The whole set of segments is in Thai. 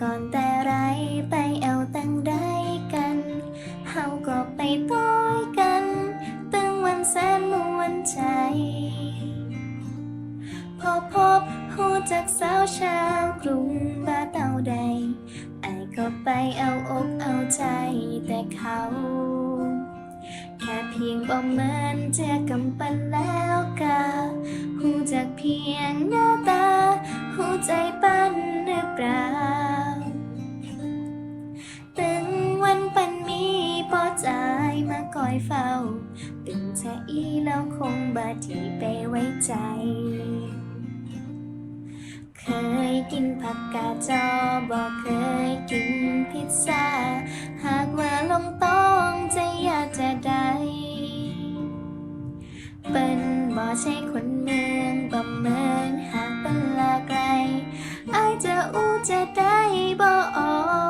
ก่อนแต่ไรไปเอาตั้งได้กันเฮาก็ไปต้อยกันตั้งวันแสนมวนใจ พอพบหูจากสาวชาวกรุงบาเต่าใดไอก็ไปเอาอกเอาใจแต่เขาแค่เพียงบอกเหมือนเจอกำปั้นแล้วกะหูจากเพียงหน้าตาหูใจ อยเฝ้าตึงจะอีแล้วคงบาที่ไปไว้ใจ เคยกินผักกาดจอบอกเคยกินพิซซ่า หากว่าลงต้องจะอยากจะได้เป็นบ่ใช่คนเมืองบ่เมือนหากเป็นลาไกลอายจะอู้จะได้บ่ออ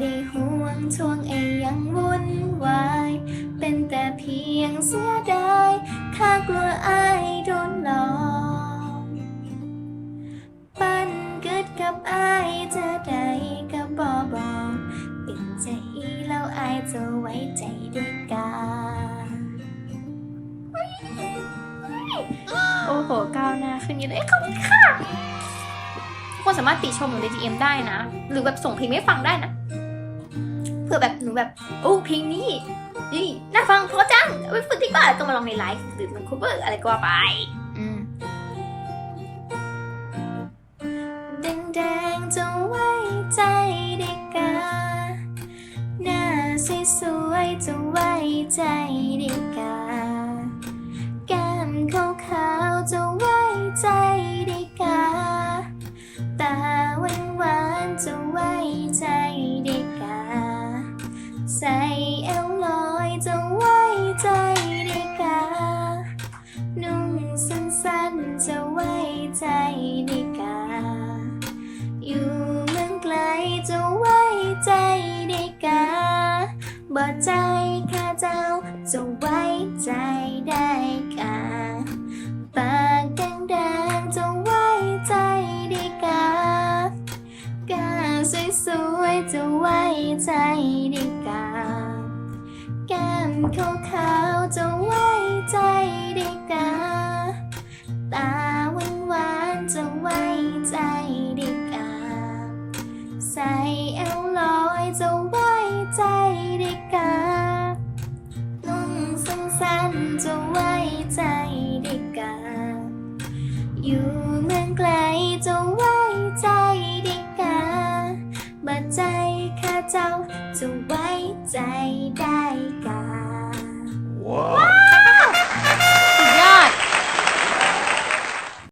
ได้ห่วงช่วงไอ้ยังวุ่นวาย เป็นแต่เพียงเสียดายข้ากลัวอายโดนหลอกปั้นเกิดกับอายจะได้กับบอบอกเป็นใจแล้วอายจะไว้ใจด้วยกันโอ้โหก้าวหน้าขึ้นเยอะเลยขอบคุณค่ะทุกคนสามารถติชมหนูใน DM ได้นะ หรือแบบส่งเพลงให้ฟังได้นะ ผื่อแบบหนูแบบโอ้เพลงนี้นี่น่าฟังเพราะจังเอาไปฝึกที่บ้านแล้วก็มาลองในไลฟ์หรือมันคูเวอร์อะไรก็ว่าไปอืมแดงๆจะไว้ใจได้กาหน้าสวยๆจะไว้ใจ จะไว้ใจได้กาปากแดงๆจะไว้ใจได้กากาสวยๆจะไว้ใจได้กาแก้มขาวๆจะไว้ใจได้กาตาหวานๆจะไว้ใจได้กาใส่เอวลอยจะไว้ ฉันจะไว้ใจได้กาอยู่